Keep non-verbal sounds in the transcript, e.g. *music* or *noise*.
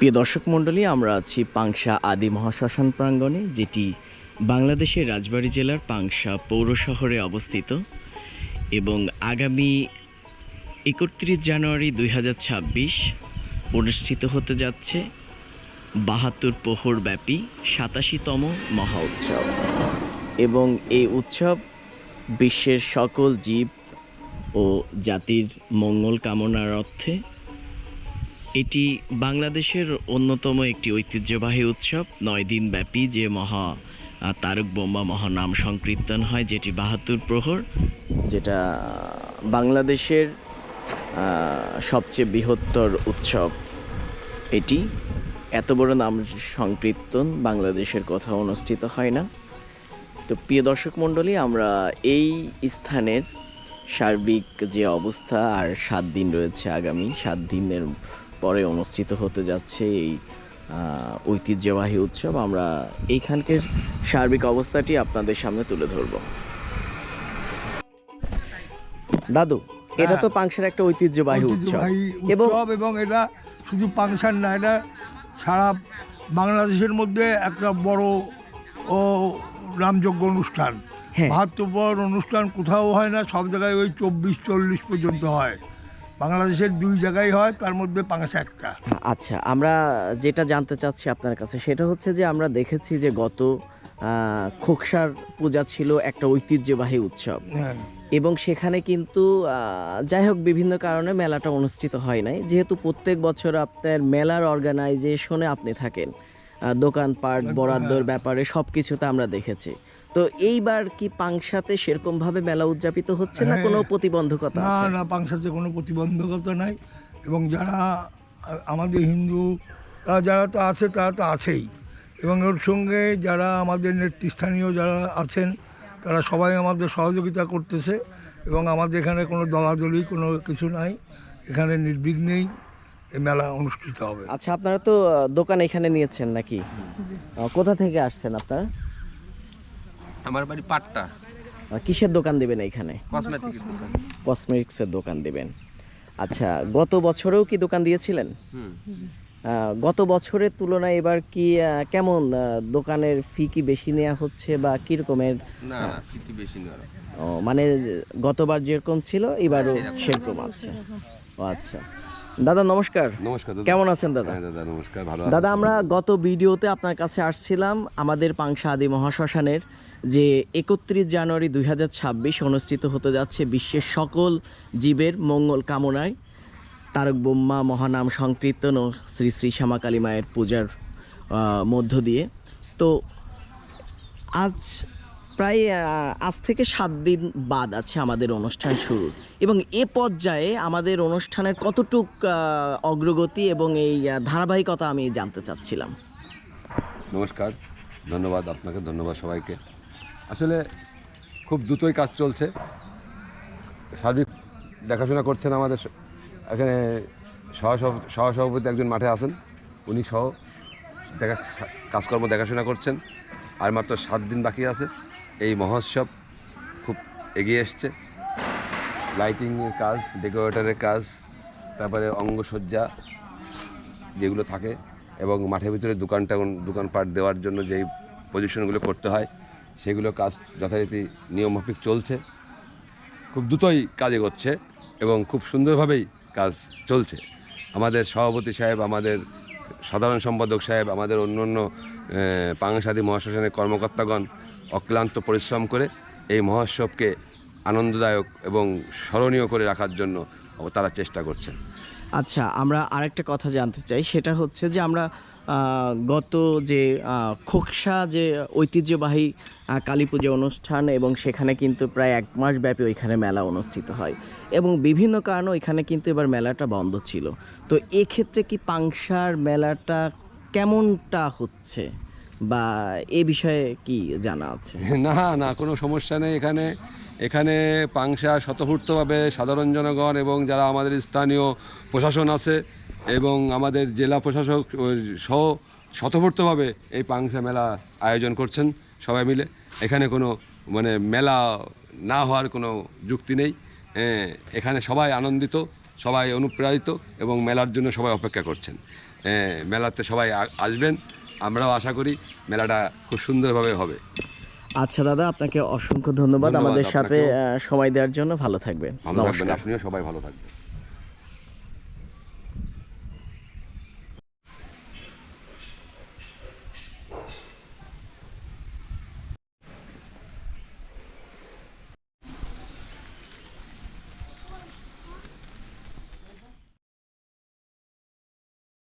প্রিয় দর্শক মণ্ডলী, আমরা আছি পাংশা আদি মহাশ্মশান প্রাঙ্গণে, যেটি বাংলাদেশের রাজবাড়ী জেলার পাংশা পৌর শহরে অবস্থিত এবং আগামী একত্রিশ জানুয়ারি দু হাজার ছাব্বিশ অনুষ্ঠিত হতে যাচ্ছে বাহাত্তর প্রহর ব্যাপী সাতাশিতম মহা উৎসব। এবং এই উৎসব বিশ্বের সকল জীব ও জাতির মঙ্গল কামনার অর্থে এটি বাংলাদেশের অন্যতম একটি ঐতিহ্যবাহী উৎসব। নয় দিন ব্যাপী যে মহা তারক বোম্বা মহানাম সংকীর্তন হয়, যেটি বাহাত্তর প্রহর, যেটা বাংলাদেশের সবচেয়ে বৃহত্তর উৎসব। এটি এত বড় নাম সংকীর্তন বাংলাদেশের কোথাও অনুষ্ঠিত হয় না। তো প্রিয় দর্শক মণ্ডলী, আমরা এই স্থানের সার্বিক যে অবস্থা আর সাত দিন রয়েছে আগামী, সাত দিনের পরে অনুষ্ঠিত হতে যাচ্ছে এই ঐতিহ্যবাহী উৎসব। আমরা এইখানকার সার্বিক অবস্থাটি আপনাদের সামনে তুলে ধরব। দাদু এটা তো পাংশের একটা ঐতিহ্যবাহী উৎসব। এবং এটা শুধু পাংশান না এটা সারা বাংলাদেশের মধ্যে একটা বড় ও রামযজ্ঞ অনুষ্ঠান। হ্যাঁ। বাহাত্তর অনুষ্ঠান কোথাও হয় না সব জায়গায় ওই চব্বিশ চল্লিশ পর্যন্ত হয়। বাংলাদেশের দুই জায়গায় হয় তার মধ্যে পাংশা একটা। আচ্ছা আমরা যেটা জানতে চাচ্ছি আপনার কাছে সেটা হচ্ছে যে আমরা দেখেছি যে গত খোকসার পূজা ছিল একটা ঐতিহ্যবাহী উৎসব। হ্যাঁ। এবং সেখানে কিন্তু যাই হোক বিভিন্ন কারণে মেলাটা অনুষ্ঠিত হয় নাই। যেহেতু প্রত্যেক বছর আপনার মেলার অর্গানাইজেশনে আপনি থাকেন দোকানপাট বরাদ্দর হ্যাঁ। ব্যাপারে সব কিছুতে আমরা দেখেছি। তো এইবার কি পাংশাতে সেরকম ভাবে মেলা উদযাপিত হচ্ছে না হ্যাঁ। কোনো প্রতিবন্ধকতা না না পাংশাতে কোনো প্রতিবন্ধকতা নাই। এবং যারা আমাদের হিন্দু যারা তো আছে তারা তো আছেই। এবং ওর সঙ্গে যারা আমাদের নেতৃস্থানীয় যারা আছেন তারা সবাই আমাদের সহযোগিতা করতেছে। এবং আমাদের এখানে কোনো দলাদলি কোনো কিছু নাই। এখানে নির্বিঘ্নেই এই মেলা অনুষ্ঠিত হবে। আচ্ছা আপনারা তো দোকান এখানে নিয়েছেন নাকি? কোথা থেকে আসছেন আপনারা? আমার বাড়ি পাট্টা। কিসের দোকান দিবেন এখানে কসমেটিকের দোকান। কসমেটিক্সের দোকান দিবেন। আচ্ছা গত বছরেও কি দোকান দিয়েছিলেন? গত বছরের তুলনায় এবার কি কেমন দোকানের ফি কি বেশি নেওয়া হচ্ছে বা কি রকমের না না ফিফটি বেশি নয় ও, মানে গতবার যেরকম ছিল এবারও সেরকম। সেরকম আছে। ও আচ্ছা। দাদা নমস্কার। নমস্কার কেমন আছেন দাদা? হ্যাঁ দাদা নমস্কার ভালো দাদা আমরা গত ভিডিওতে আপনার কাছে আসছিলাম আমাদের পাংশা আদি মহাশ্মশানের যে একত্রিশ জানুয়ারি দুই হাজার ছাব্বিশ অনুষ্ঠিত হতে যাচ্ছে বিশ্বের সকল জীবের মঙ্গল কামনায়। তারক বোম্মা মহানাম সংকীর্তন ও শ্রী শ্রী শ্যামা কালী মায়ের পূজার মধ্য দিয়ে। তো আজ প্রায় আজ থেকে সাত দিন বাদ আছে আমাদের অনুষ্ঠান শুরু। এবং এ পর্যায়ে আমাদের অনুষ্ঠানের কতটুক অগ্রগতি এবং এই ধারাবাহিকতা আমি জানতে চাচ্ছিলাম। নমস্কার, ধন্যবাদ আপনাকে, ধন্যবাদ সবাইকে। আসলে খুব দ্রুতই কাজ চলছে। সার্বিক দেখাশোনা করছেন আমাদের এখানে সহসভ- সহসভাপতি একজন মাঠে আছেন। উনি সহ দেখা, কাজকর্ম দেখাশোনা করছেন। আর মাত্র সাত দিন বাকি আছে। এই মহোৎসব খুব এগিয়ে এসছে। লাইটিংয়ের কাজ, ডেকোরেটরের কাজ, তারপরে অঙ্গসজ্জা যেগুলো থাকে এবং মাঠের ভিতরে দোকানটা, দোকানপাট দেওয়ার জন্য যেই পজিশনগুলো করতে হয় সেগুলো কাজ যথারীতি নিয়মমাফিক চলছে। খুব দ্রুতই কাজ এগোচ্ছে এবং খুব সুন্দরভাবেই কাজ চলছে। আমাদের সভাপতি সাহেব, আমাদের সাধারণ সম্পাদক সাহেব, আমাদের অন্য অন্য পাংসাদী মহাশ্মশানের কর্মকর্তাগণ অক্লান্ত পরিশ্রম করে এই মহোৎসবকে আনন্দদায়ক এবং স্মরণীয় করে রাখার জন্য তারা চেষ্টা করছেন। আচ্ছা আমরা আরেকটা কথা জানতে চাই। সেটা হচ্ছে যে আমরা গত যে খোকসা যে ঐতিহ্যবাহী কালী পুজো অনুষ্ঠান এবং সেখানে কিন্তু প্রায় এক মাস ব্যাপী ওইখানে মেলা অনুষ্ঠিত হয় এবং বিভিন্ন কারণে ওইখানে কিন্তু এবার মেলাটা বন্ধ ছিল। তো এক্ষেত্রে কি পাংশার মেলাটা কেমনটা হচ্ছে বা এ বিষয়ে কি জানা আছে? *laughs* না না, কোনো সমস্যা নেই এখানে। এখানে পাংশা স্বতঃস্ফূর্তভাবে সাধারণ জনগণ এবং যারা আমাদের স্থানীয় প্রশাসন আছে এবং আমাদের জেলা প্রশাসক সহ স্বতঃস্ফূর্তভাবে এই পাংশা মেলা আয়োজন করছেন সবাই মিলে। এখানে কোনো মানে মেলা না হওয়ার কোনো যুক্তি নেই। হ্যাঁ, এখানে সবাই আনন্দিত সবাই অনুপ্রাণিত এবং মেলার জন্য সবাই অপেক্ষা করছেন। হ্যাঁ মেলাতে সবাই আসবেন আমরাও আশা করি মেলাটা খুব সুন্দরভাবে হবে। আচ্ছা দাদা আপনাকে অসংখ্য ধন্যবাদ আমাদের সাথে। সময় দেওয়ার জন্য। ভালো থাকবেন। ভালো থাকবেন আপনিও সবাই ভালো থাকবেন।